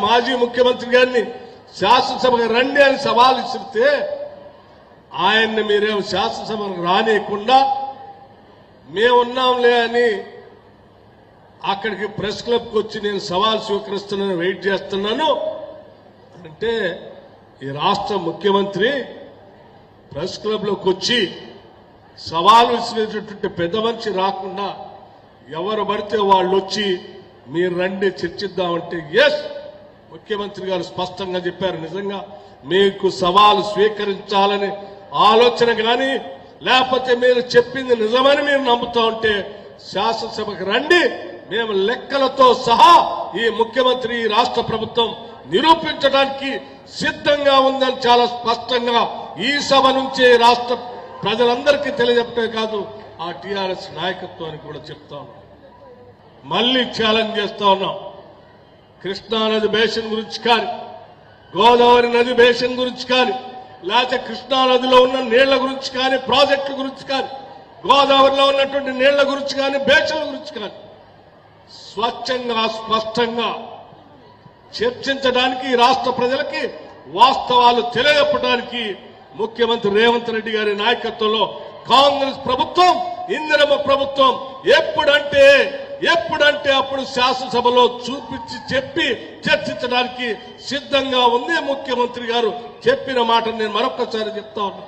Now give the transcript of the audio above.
మాజీ ముఖ్యమంత్రి గారిని శాసనసభకు రండి అని సవాల్ ఇస్తే ఆయన్ని మీరేం శాసనసభకు రానియకుండా మేమున్నాంలే అని అక్కడికి ప్రెస్ క్లబ్కి వచ్చి నేను సవాల్ స్వీకరిస్తున్నాను వెయిట్ చేస్తున్నాను అంటే ఈ రాష్ట్ర ముఖ్యమంత్రి ప్రెస్ క్లబ్లోకి వచ్చి సవాలు విసిరేటటువంటి పెద్ద మనిషి రాకుండా ఎవరు పడితే వాళ్ళు వచ్చి మీరు రండి చర్చిద్దామంటే ఎస్ ముఖ్యమంత్రి గారు స్పష్టంగా చెప్పారు నిజంగా మీకు సవాలు స్వీకరించాలని ఆలోచన కానీ లేకపోతే మీరు చెప్పింది నిజమని మీరు నమ్ముతా ఉంటే శాసనసభకు రండి. మేము లెక్కలతో సహా ఈ ముఖ్యమంత్రి ఈ రాష్ట్ర ప్రభుత్వం నిరూపించడానికి సిద్ధంగా ఉందని చాలా స్పష్టంగా ఈ సభ నుంచే రాష్ట్ర ప్రజలందరికీ తెలియజెప్పే కాదు ఆ టీఆర్ఎస్ నాయకత్వానికి కూడా చెప్తా ఉన్నాం. మళ్ళీ ఛాలెంజ్ చేస్తా ఉన్నాం. కృష్ణానది బేషన్ బేసిన్ గురించి కానీ గోదావరి నది బేసిన్ గురించి కానీ లేకపోతే కృష్ణానదిలో ఉన్న నీళ్ళ గురించి కానీ ప్రాజెక్టుల గురించి కానీ గోదావరిలో ఉన్నటువంటి నీళ్ళ గురించి కానీ బేషన్ల గురించి కానీ స్వచ్ఛంగా స్పష్టంగా చర్చించడానికి రాష్ట్ర ప్రజలకి వాస్తవాలు తెలియజెప్పడానికి ముఖ్యమంత్రి రేవంత్ రెడ్డి గారి నాయకత్వంలో కాంగ్రెస్ ప్రభుత్వం ఇందిరమ్మ ప్రభుత్వం ఎప్పుడంటే ఎప్పుడంటే అప్పుడు శాసనసభలో చూపించి చెప్పి చర్చించడానికి సిద్ధంగా ఉంది ముఖ్యమంత్రి గారు. చెప్పిన మాట నేను మరొకసారి చెప్తా ఉన్నా.